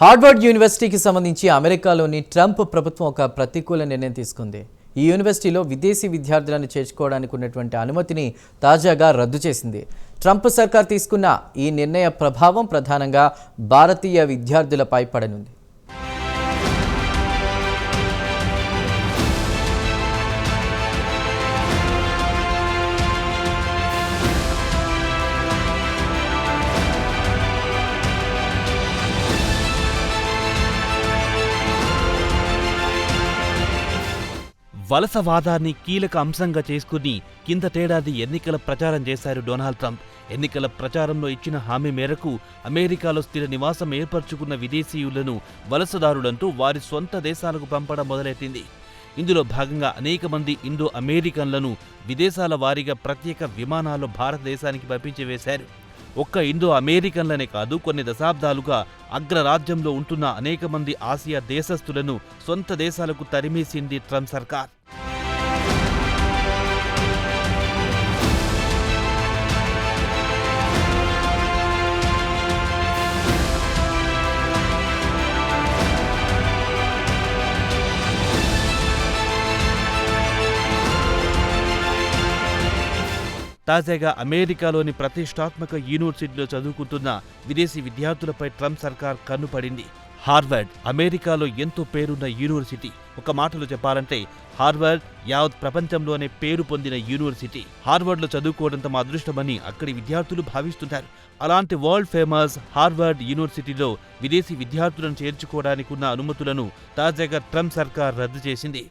Harvard యూనివర్సిటీకి సంబంధించి అమెరికాలోని ట్రంప్ ప్రభుత్వం ఒక ప్రతికూల నిర్ణయం తీసుకుంది. ఈ యూనివర్సిటీలో విదేశీ విద్యార్థులను చేర్చుకోవడానికి ఉన్నటువంటి అనుమతిని తాజాగా రద్దు చేసింది. ట్రంప్ సర్కార్ తీసుకున్న ఈ నిర్ణయ ప్రభావం ప్రధానంగా భారతీయ విద్యార్థులపై పడనుంది. వలసవాదాన్ని కీలక అంశంగా చేసుకుని కిందటేడాది ఎన్నికల ప్రచారం చేశారు డొనాల్డ్ ట్రంప్. ఎన్నికల ప్రచారంలో ఇచ్చిన హామీ మేరకు అమెరికాలో స్థిర నివాసం ఏర్పరచుకున్న విదేశీయులను వలసదారులంటూ వారి సొంత దేశాలకు పంపడం మొదలెట్టింది. ఇందులో భాగంగా అనేక మంది ఇండో అమెరికన్లను విదేశాల వారీగా ప్రత్యేక విమానాల్లో భారతదేశానికి పంపించి వేశారు ఒక్క ఇండో అమెరికన్లనే కాదు కొన్ని దశాబ్దాలుగా అగ్రరాజ్యంలో ఉంటున్న అనేక మంది ఆసియా దేశస్థులను సొంత దేశాలకు తరిమేసింది ట్రంప్ సర్కార్. తాజాగా అమెరికాలోని ప్రతిష్టాత్మక యూనివర్సిటీలో చదువుకుంటున్న విదేశీ విద్యార్థులపై ట్రంప్ సర్కార్ కన్నుపడింది హార్వర్డ్ అమెరికాలో ఎంతో పేరున్న యూనివర్సిటీ. ఒక మాటలో చెప్పాలంటే హార్వర్డ్ యావత్ ప్రపంచంలోనే పేరు పొందిన యూనివర్సిటీ. హార్వర్డ్లో చదువుకోవడం తమ అదృష్టమని అక్కడి విద్యార్థులు భావిస్తుంటారు అలాంటి వరల్డ్ ఫేమస్ హార్వర్డ్ యూనివర్సిటీలో విదేశీ విద్యార్థులను చేర్చుకోవడానికి ఉన్న అనుమతులను తాజాగా ట్రంప్ సర్కార్ రద్దు చేసింది.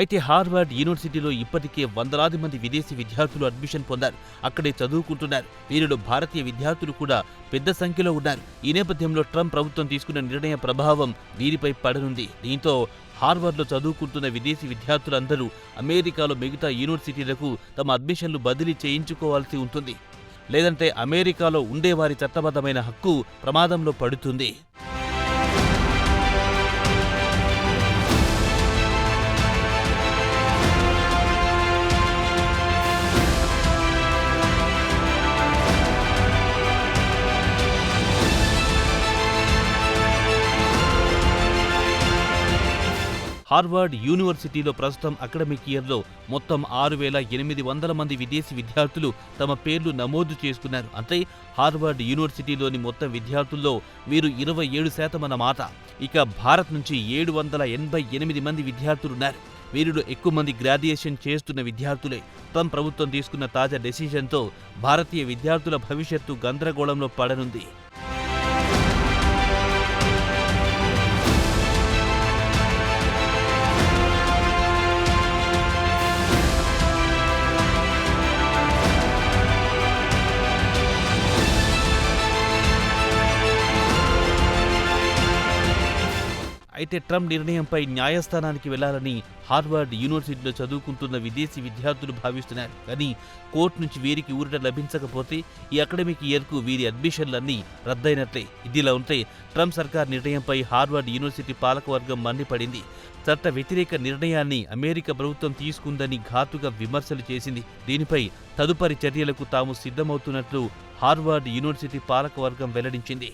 అయితే హార్వర్డ్ యూనివర్సిటీలో ఇప్పటికే వందలాది మంది విదేశీ విద్యార్థులు అడ్మిషన్ పొందారు. అక్కడే చదువుకుంటున్నారు. వీరిలో భారతీయ విద్యార్థులు కూడా పెద్ద సంఖ్యలో ఉన్నారు. ఈ నేపథ్యంలో ట్రంప్ ప్రభుత్వం తీసుకున్న నిర్ణయ ప్రభావం వీరిపై పడనుంది. దీంతో హార్వర్డ్లో చదువుకుంటున్న విదేశీ విద్యార్థులందరూ అమెరికాలో మిగతా యూనివర్సిటీలకు తమ అడ్మిషన్లు బదిలీ చేయించుకోవాల్సి ఉంటుంది. లేదంటే అమెరికాలో ఉండేవారి చట్టబద్ధమైన హక్కు ప్రమాదంలో పడుతుంది. హార్వర్డ్ యూనివర్సిటీలో ప్రస్తుతం అకాడమిక్ ఇయర్లో మొత్తం ఆరు వేల ఎనిమిది వందల మంది విదేశీ విద్యార్థులు తమ పేర్లు నమోదు చేసుకున్నారు. అంటే హార్వర్డ్ యూనివర్సిటీలోని మొత్తం విద్యార్థుల్లో వీరు ఇరవై ఏడు శాతం అన్నమాట. ఇక భారత్ నుంచి ఏడు వందల ఎనభై ఎనిమిది మంది విద్యార్థులున్నారు. వీరిలో ఎక్కువ మంది గ్రాడ్యుయేషన్ చేస్తున్న విద్యార్థులే. తమ ప్రభుత్వం తీసుకున్న తాజా డెసిషన్తో భారతీయ విద్యార్థుల భవిష్యత్తు గందరగోళంలో పడనుంది. అయితే ట్రంప్ నిర్ణయంపై న్యాయస్థానానికి వెళ్ళాలని హార్వర్డ్ యూనివర్సిటీలో చదువుకుంటున్న విదేశీ విద్యార్థులు భావిస్తున్నారు. కానీ కోర్టు నుంచి వీరికి ఊరట లభించకపోతే ఈ అకాడమిక్ ఇయర్కు వీరి అడ్మిషన్లన్నీ రద్దయినట్లే. ఇదిలా ఉంటే ట్రంప్ సర్కార్ నిర్ణయంపై హార్వర్డ్ యూనివర్సిటీ పాలకవర్గం మండిపడింది. చట్ట వ్యతిరేక నిర్ణయాన్ని అమెరికా ప్రభుత్వం తీసుకుందని ఘాతుగా విమర్శలు చేసింది. దీనిపై తదుపరి చర్యలకు తాము సిద్ధమవుతున్నట్లు హార్వర్డ్ యూనివర్సిటీ పాలకవర్గం వెల్లడించింది.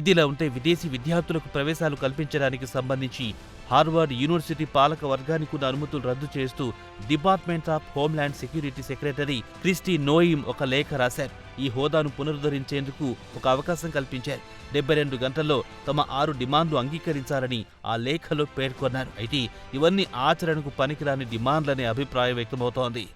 ఇదిలా ఉంటే విదేశీ విద్యార్థులకు ప్రవేశాలు కల్పించడానికి సంబంధించి హార్వర్డ్ యూనివర్సిటీ పాలక వర్గానికి ఉన్న అనుమతులు రద్దు చేస్తూ department of homeland security secretary Kristi Noem ఒక లేఖ రాశారు. ఈ హోదాను పునరుద్ధరించేందుకు ఒక అవకాశం కల్పించారు. డెబ్బై రెండు గంటల్లో తమ ఆరు డిమాండ్లు అంగీకరించాలని ఆ లేఖలో పేర్కొన్నారు. అయితే ఇవన్నీ ఆచరణకు పనికిరాని డిమాండ్లనే అభిప్రాయం వ్యక్తమవుతోంది.